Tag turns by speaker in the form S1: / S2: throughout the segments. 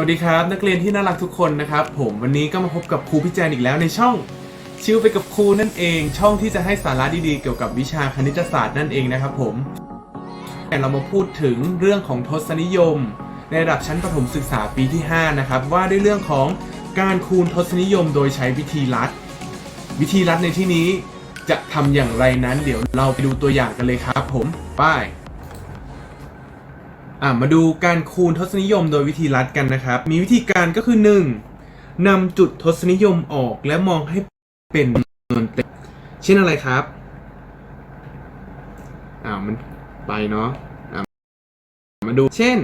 S1: วัสดีครับ นักเรียนที่น่ารักทุกคนนะครับ ผมวันนี้ก็มาพบกับครูพี่แจนอีกแล้วในช่องชิลไปกับครูนั่นเอง ช่องที่จะให้สาระดีๆเกี่ยวกับวิชาคณิตศาสตร์นั่นเองนะครับผมแต่เรามาพูดถึงเรื่องของทศนิยม ในระดับชั้นประถมศึกษาปีที่ 5 นะครับ ว่าด้วยเรื่องของการคูณทศนิยมโดยใช้วิธีลัด วิธีลัดในที่นี้จะทำอย่างไรนั้น เดี๋ยวเราไปดูตัวอย่างกันเลยครับ ผมไป อะมาดูการคูณทศนิยมโดยวิธีลัดกันนะครับ มีวิธีการก็คือ 1. นำจุดทศนิยมออกและมองให้เป็นจำนวนเต็มเช่นอะไรครับอ่ามันไปเนาะอะมาดูเช่น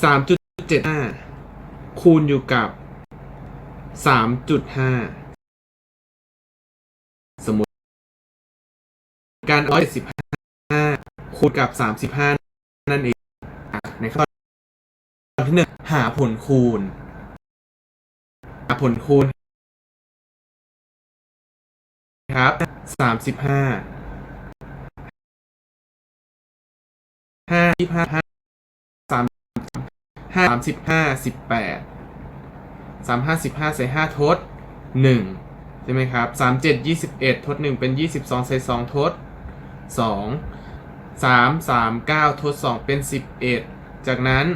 S1: 3.75 คูณอยู่กับ 3.5 สมมติการ175 คูณกับ 35 นั่นเองในข้อนที่หนึ่งหาผลคูณ หาผลคูณครับ35 5 25 3 5 35 18 35 15ใส่5ทด1ใช่ไหมครับ37 21ทด1เป็น22ใส่2ทด2สามสามเก้าทดสอง 3 3 9 ทด 2 เป็น 11 จากนั้น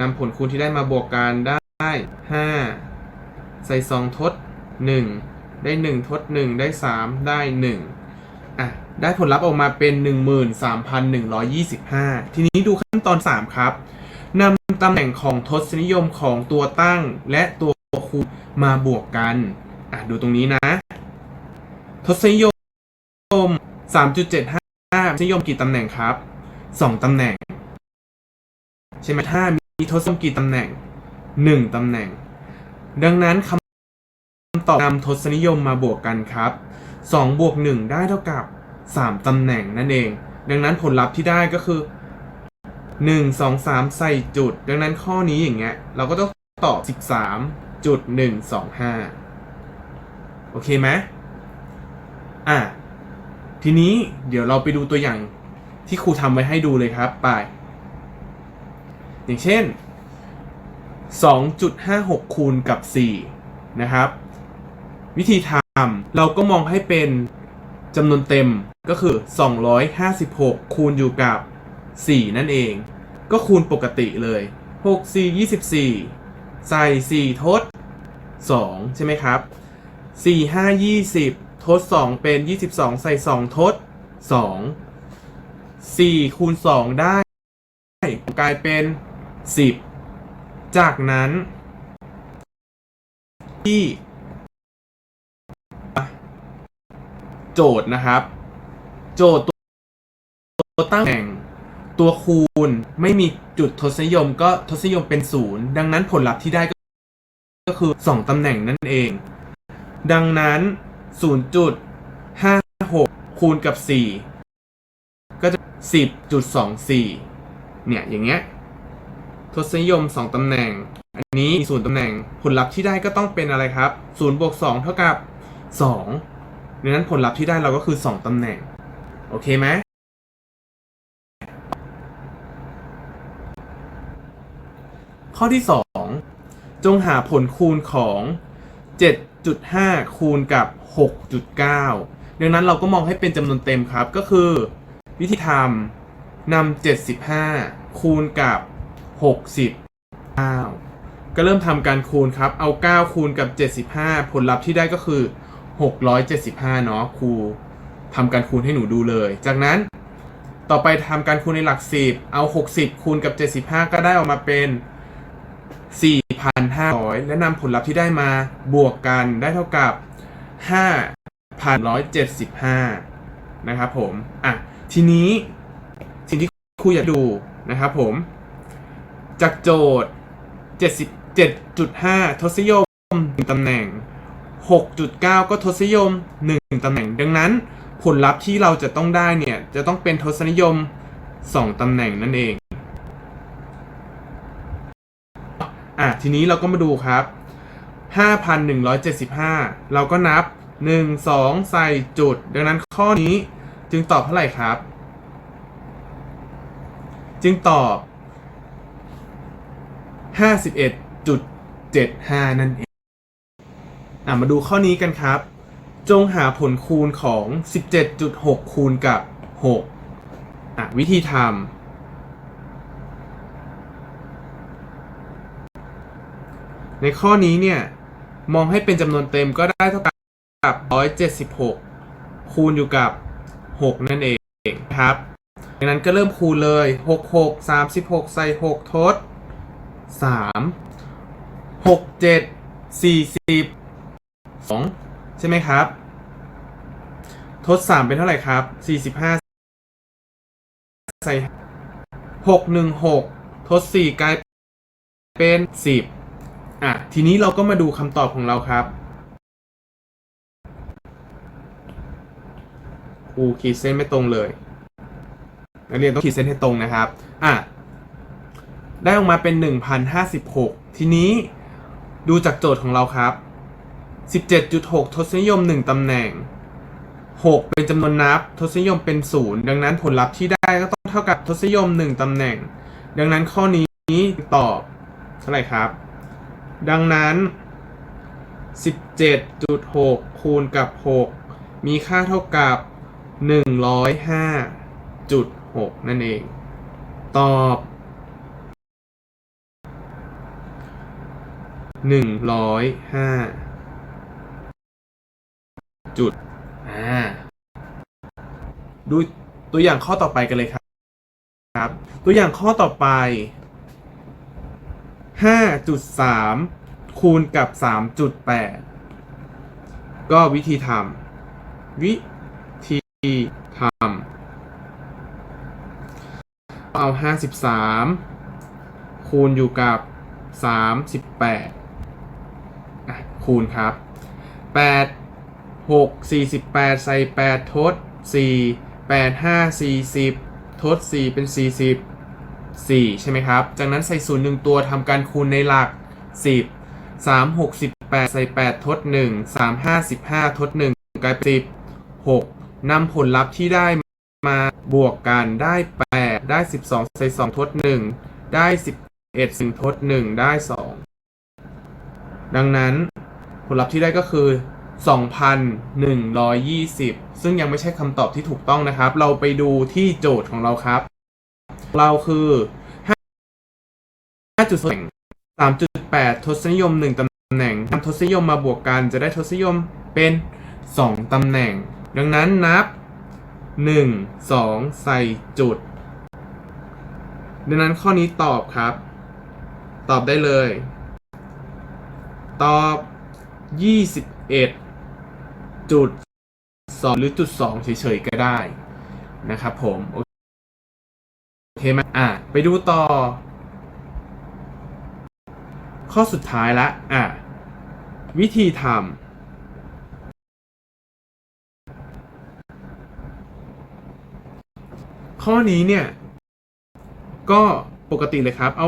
S1: นำผลคูณที่ได้มาบวกกันได้ 5 ใส่ 2 ทด 1 ได้ 1 ทด 1 ได้ 3 ได้ 1 อะ ได้ผลลัพธ์ออกมาเป็น 13,125 ทีนี้ดูขั้นตอน 3 ครับนำตำแหน่งของทศนิยมของตัวตั้งและตัวคูณมาบวกกัน อะ ดูตรงนี้นะ ทศนิยม 3.75 นิยมกี่ตำแหน่งครับสองตำแหน่ง ใช่ไหมถ้ามีทศนิยมกี่ตำแหน่งหนึ่งตำแหน่ง ดังนั้นคำตอบนำทศนิยมมาบวกกันครับสองบวกหนึ่งได้เท่ากับสามตำแหน่งนั่นเอง ดังนั้นผลลัพธ์ที่ได้ก็คือหนึ่งสองสามใส่จุด ดังนั้นข้อนี้อย่างเงี้ยเราก็ต้องตอบสิบสามจุดหนึ่งสองห้าโอเคไหมอะ ทีนี้เดี๋ยวเราไปดูตัวอย่างที่ครูทำไว้ให้ดูเลยครับ ไป อย่างเช่น 2.56 คูณกับ 4 นะครับ วิธีทำเราก็มองให้เป็นจำนวนเต็มก็คือ 256 คูณอยู่กับ 4 นั่นเอง ก็คูณปกติเลย 6 4 24 ใส่ 4 ทด 2 ใช่ไหมครับ 4 5 20 ทด 2 เป็น 22 ใส่ 2 ทด 2 4 คูณ 2 ได้ กลายเป็น 10 จากนั้น ที่ โจทย์นะครับ โจทย์ตัวตั้งแห่งตัวคูณไม่มีจุดทศนิยมก็ทศนิยมเป็น0ดังนั้นผลลัพธ์ที่ได้ก็คือ 2 ตำแหน่งนั่นเอง ดังนั้น 0.56 คูณกับ 4 ก็จะ 10.24 เนี่ย อย่างเงี้ย ทศนิยม 2 ตำแหน่ง อันนี้มี0ตำแหน่ง ผลลัพธ์ที่ได้ก็ต้องเป็นอะไรครับ0บวก2เท่ากับ 2ดังนั้นผลลัพธ์ที่ได้เราก็คือ 2 ตำแหน่ง โอเคไหมข้อที่ 2 จงหาผลคูณของ 7.5 คูณกับ 6.9 ดังนั้นเราก็มองให้เป็นจำนวนเต็มครับ ก็คือวิธีทำนำ75 คูณกับ 69 ก็เริ่มทำการคูณครับ เอา 9 คูณกับ 75 ผลลัพธ์ที่ได้ก็คือ 675 เนาะครูทำการคูณให้หนูดูเลย จากนั้นต่อไปทำการคูณในหลัก 10 เอา 60 คูณกับ 75 ก็ได้ออกมาเป็น 4,500 และนำผลลัพธ์ที่ได้มาบวกกันได้เท่ากับ 5,175 นะครับผม อะ ทีนี้สิ่งที่ครูอยากดูนะครับผม จากโจทย์ 77.5 ทศนิยม 1 ตำแหน่ง 6.9 ก็ทศนิยม 1 ตำแหน่ง ดังนั้นผลลัพธ์ที่เราจะต้องได้เนี่ย จะต้องเป็นทศนิยม 2 ตำแหน่งนั่นเอง อะทีนี้เราก็มาดูครับ 5,175 เราก็นับ 1 2 ใส่จุด ดังนั้นข้อนี้จึงตอบเท่าไหร่ครับ จึงตอบ 51.75 นั่นเองอะมาดูข้อนี้กันครับ จงหาผลคูณของ 17.6 คูณกับ 6 อะวิธีทำ ในข้อนี้เนี่ย มองให้เป็นจำนวนเต็มก็ได้เท่ากับ 176 คูณอยู่กับ 6 นั่นเองครับดังนั้นก็เริ่มคูณเลย 6 6 36 ใส่ 6 ทด 3 6 7 40 2 ใช่ไหมครับ ทด 3 เป็นเท่าไหร่ครับ 45 ใส่ 6 1 6 ทด 4 กลายเป็น 10 อะทีนี้เราก็มาดูคำตอบของเราครับครูขีดเส้นไม่ตรงเลยนักเรียนต้องขีดเส้นให้ตรงนะครับ อะ ได้ออกมาเป็น 1,056 ทีนี้ดูจากโจทย์ของเราครับ 17.6 ทศนิยม 1ตำแหน่ง 6 เป็นจำนวนนับ ทศนิยมเป็น 0 ดังนั้นผลลัพธ์ที่ได้ก็ต้องเท่ากับทศนิยม 1ตำแหน่ง ดังนั้นข้อนี้ตอบเท่าไหร่ครับ ดังนั้น 17.6 คูณกับ 6 มีค่าเท่ากับ 105.6 นั่นเอง ตอบ 105จุดอ่าดูตัวอย่างข้อต่อไปกันเลยครับครับตัวอย่างข้อต่อไป 5.3 คูณกับ 3.8 ก็วิธีทำวิธีทำเอา 53 คูณอยู่กับ 38 คูณครับ 8 6 48 ใส่ 8 ทด 4 8 5 40 ทด 4 เป็น 40 4 ใช่ไหมครับ จากนั้นใส่ศูนย์หนึ่งตัวทำการคูณในหลัก 10 3 6 18 ใส่ 8 ทด 1 3 5 15 ทด 1 กลายเป็น10 6นำผลลัพธ์ที่ได้มาบวกกันได้ 8 ได้ 12 ใส่ 2 ทด 1 ได้ 11 1 ทด 1 ได้ 2 ดังนั้นผลลัพธ์ที่ได้ก็คือ 2,120 ซึ่งยังไม่ใช่คำตอบที่ถูกต้องนะครับ เราไปดูที่โจทย์ของเราครับ เราคือ5.2 3.8 ทศนิยม 1 ตำแหน่งนำทศนิยมมาบวกกันจะได้ทศนิยมเป็น 2 ตำแหน่ง ดังนั้นนับ 1 2 ใส่จุด ดังนั้นข้อนี้ตอบครับ ตอบได้เลย ตอบ 21จุด2หรือจุด2เฉยๆก็ได้นะครับผมโอ โอเคไหมอะไปดูต่อ ข้อสุดท้ายละอะวิธีทำข้อนี้เนี่ย ก็ปกติเลยครับ เอา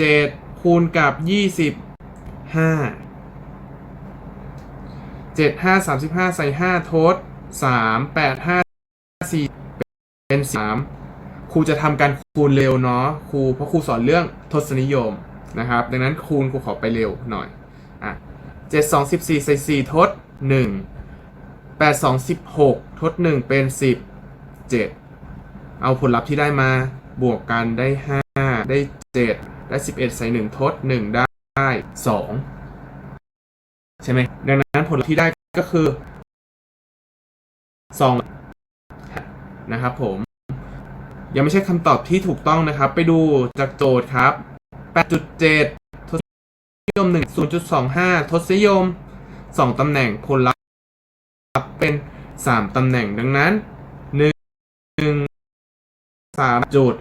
S1: 87 คูณกับ 25เจ็ดห้าสามสิบห้าใส่ห้าทดสามแปดห้าสี่เป็นสาม รูจะทำการคูณเร็วเนาะครูเพราะครูสอนเรื่องทศนิยมนะครับ ดังนั้นคูณครูขอไปเร็วหน่อยอะเจ็ดสองสิบสี่ใส่สี่ทดหนึ่งแปดสองสิบหกทดหนึ่งเป็นสิบเจ็ดเอาผลลัพธ์ที่ได้มาบวกกันได้ห้าได้เจ็ดได้สิบเอ็ดใส่หนึ่งทดหนึ่งได้สองใช่ไหมดังนั้นผลลัพธ์ที่ได้ก็คือ2นะครับผม ยังไม่ใช่คำตอบที่ถูกต้องนะครับ ไปดูจากโจทย์ครับ 8.7 ทศนิยม 1 0.25 ทศนิยม 2 ตำแหน่งผลลัพธ์เป็น 3 ตำแหน่งดังนั้น 1 3จุด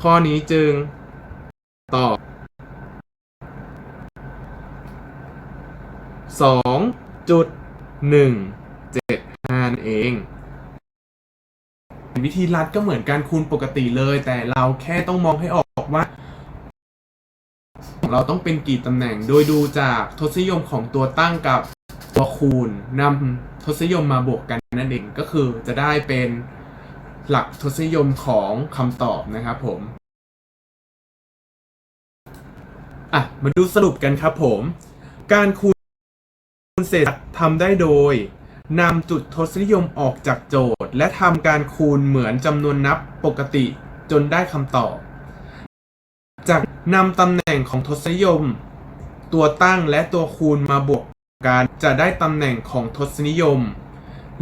S1: ข้อนี้จึงตอบสองจุดหนึ่งเจ็ดห้านั่นเอง วิธีรัดก็เหมือนการคูณปกติเลย แต่เราแค่ต้องมองให้ออกว่า เราต้องเป็นกี่ตำแหน่ง โดยดูจากทศนิยมของตัวตั้งกับตัวคูณนำทศนิยมมาบวกกันนั่นเองก็คือจะได้เป็นหลักทศนิยมของคำตอบนะครับผมอะมาดูสรุปกันครับผม การคูณเศษทำได้โดย นำจุดทศนิยมออกจากโจทย์ และทำการคูณเหมือนจำนวนนับปกติจนได้คำตอบ จากนำตำแหน่งของทศนิยม ตัวตั้งและตัวคูณมาบวกกันจะได้ตำแหน่งของทศนิยม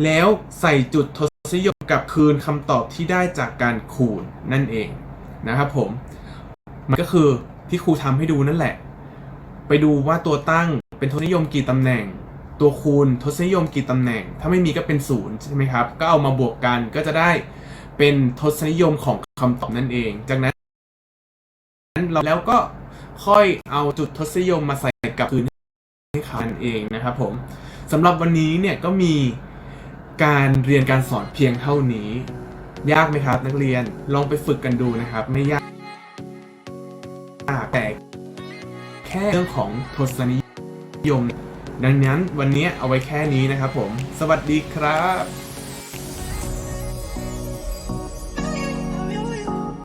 S1: แล้วใส่จุดทศนิยมกับคืนคำตอบที่ได้จากการคูณนั่นเองนะครับผม มันก็คือที่ครูทำให้ดูนั่นแหละ ไปดูว่าตัวตั้งเป็นทศนิยมกี่ตำแหน่ง ตัวคูณทศนิยมกี่ตำแหน่ง ถ้าไม่มีก็เป็นศูนย์ใช่ไหมครับ ก็เอามาบวกกันก็จะได้เป็นทศนิยมของคำตอบนั่นเอง จากนั้นเราแล้วก็ค่อยเอาจุดทศนิยมมาใส่กับคืนให้เขานั่นเองนะครับผมสำหรับวันนี้เนี่ยก็มีการเรียนการสอนเพียงเท่านี้ ยากไหมครับ นักเรียนลองไปฝึกกันดูนะครับ ไม่ยากแต่แค่เรื่องของทศนิยม ดังนั้นวันนี้เอาไว้แค่นี้นะครับผม สวัสดีครับ